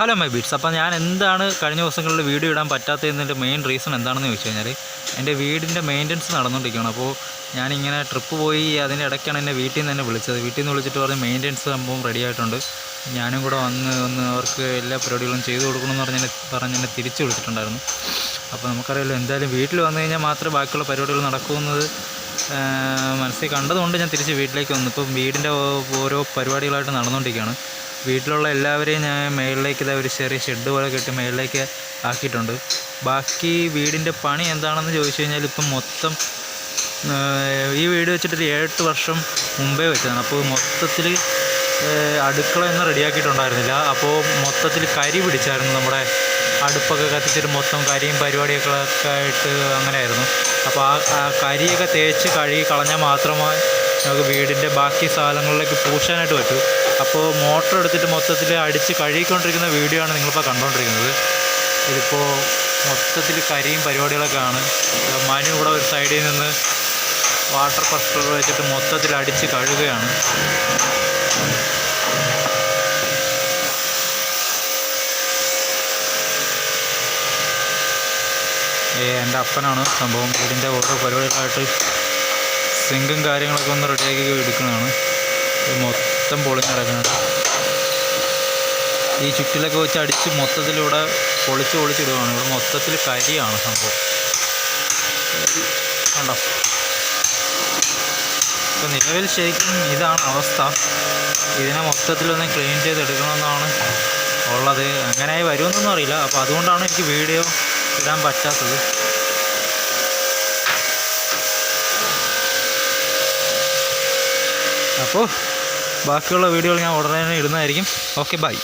Hello my beats അപ്പോൾ ഞാൻ എന്താണ് കഴിഞ്ഞ ദിവസങ്ങളിൽ വീഡിയോ ഇടാൻ പറ്റാത്തതിന്റെ മെയിൻ റീസൺ എന്താണെന്ന് ചോദിച്ചു കഴിഞ്ഞാൽ എന്റെ വീടിന്റെ മെയിന്റനൻസ് നടന്നുകൊണ്ടിരിക്കുകയാണ്. അപ്പോൾ ഞാനിങ്ങനെ ട്രിപ്പ് പോയി അതിന്റെ ഇടയ്ക്കാണ് എന്നെ വീട്ടിൽ നിന്ന് തന്നെ വിളിച്ചത്. വീട്ടിൽ നിന്ന് വിളിച്ചിട്ട് പറഞ്ഞ് മെയിന്റനൻസ് സംഭവം റെഡി ആയിട്ടുണ്ട്. ഞാനും കൂടെ വന്ന് ഒന്ന് അവർക്ക് എല്ലാ പരിപാടികളും ചെയ്തു കൊടുക്കണമെന്ന് പറഞ്ഞ് പറഞ്ഞ് എന്നെ തിരിച്ച് വിളിച്ചിട്ടുണ്ടായിരുന്നു. അപ്പോൾ നമുക്കറിയാമല്ലോ എന്തായാലും വീട്ടിൽ വന്നു കഴിഞ്ഞാൽ മാത്രമേ ബാക്കിയുള്ള പരിപാടികൾ നടക്കുമെന്നത് ആഹ് മനസ്സിൽ കണ്ടതുകൊണ്ട് ഞാൻ തിരിച്ച് വീട്ടിലേക്ക് വന്നു. ഇപ്പം വീടിന്റെ ഓരോ പരിപാടികളായിട്ട് നടന്നുകൊണ്ടിരിക്കുകയാണ്. വീട്ടിലുള്ള എല്ലാവരെയും ഞാൻ മേളിലേക്ക് ഇതാ ഒരു ചെറിയ ഷെഡ് പോലെ കെട്ടി മേളിലേക്ക് ആക്കിയിട്ടുണ്ട്. ബാക്കി വീടിന്റെ പണി എന്താണെന്ന് ചോദിച്ചു കഴിഞ്ഞാൽ ഇപ്പം മൊത്തം ഈ വീട് വെച്ചിട്ടൊരു ഏഴെട്ട് വർഷം മുമ്പേ വെച്ചതാണ്. അപ്പോൾ മൊത്തത്തിൽ അടുക്കളയൊന്നും റെഡിയാക്കിയിട്ടുണ്ടായിരുന്നില്ല. അപ്പോൾ മൊത്തത്തിൽ കരി പിടിച്ചായിരുന്നു നമ്മുടെ അടുപ്പൊക്കെ കത്തിച്ചിട്ട് മൊത്തം കരിയും പരിപാടിയൊക്കെ ആയിട്ട് അങ്ങനെയായിരുന്നു. അപ്പോൾ ആ കരിയൊക്കെ തേച്ച് കഴുകി കളഞ്ഞാൽ മാത്രമേ നമുക്ക് വീടിന്റെ ബാക്കി സ്ഥലങ്ങളിലേക്ക് പൂശാനായിട്ട് പറ്റൂ. അപ്പോൾ മോട്ടർ എടുത്തിട്ട് മൊത്തത്തിൽ അടിച്ച് കഴുകിക്കൊണ്ടിരിക്കുന്ന വീഡിയോ ആണ് നിങ്ങളിപ്പോൾ കണ്ടുകൊണ്ടിരിക്കുന്നത്. ഇതിപ്പോൾ മൊത്തത്തിൽ കരിയും പരിപാടികളൊക്കെ ആണ്. മനു ഇവിടെ ഒരു സൈഡിൽ നിന്ന് വാട്ടർ പ്രഷർ വെച്ചിട്ട് മൊത്തത്തിൽ അടിച്ച് കഴുകുകയാണ്. ഏ എന്റെ അപ്പനാണ്. സംഭവം വീടിന്റെ ഓരോ പരിപാടികളായിട്ട് സിങ്കും കാര്യങ്ങളൊക്കെ ഒന്ന് റെഡിയാക്കി എടുക്കുന്നതാണ് ഇത് മൊത്തം പൊളിഞ്ഞ് കിടക്കുന്നത് ഈ ചുറ്റിലൊക്കെ വെച്ച് അടിച്ച് മൊത്തത്തിലിവിടെ പൊളിച്ച് പൊളിച്ചിടുകയാണ് ഇവിടെ മൊത്തത്തിൽ കരിയാണ് സംഭവം. കണ്ടോ? ഇപ്പം നിലവിൽ ശരിക്കും ഇതാണ് അവസ്ഥ. ഇതിനെ മൊത്തത്തിലൊന്ന് ക്ലീൻ ചെയ്തെടുക്കണമെന്നാണ് ഉള്ളത്. അങ്ങനെ വരുമെന്നൊന്നും അറിയില്ല. അപ്പോൾ അതുകൊണ്ടാണ് എനിക്ക് വീഡിയോ ഇടാൻ പറ്റാത്തത്. അപ്പോൾ ബാക്കിയുള്ള വീഡിയോകൾ ഞാൻ ഉടനെ തന്നെ ഇടുന്നതായിരിക്കും. Okay bye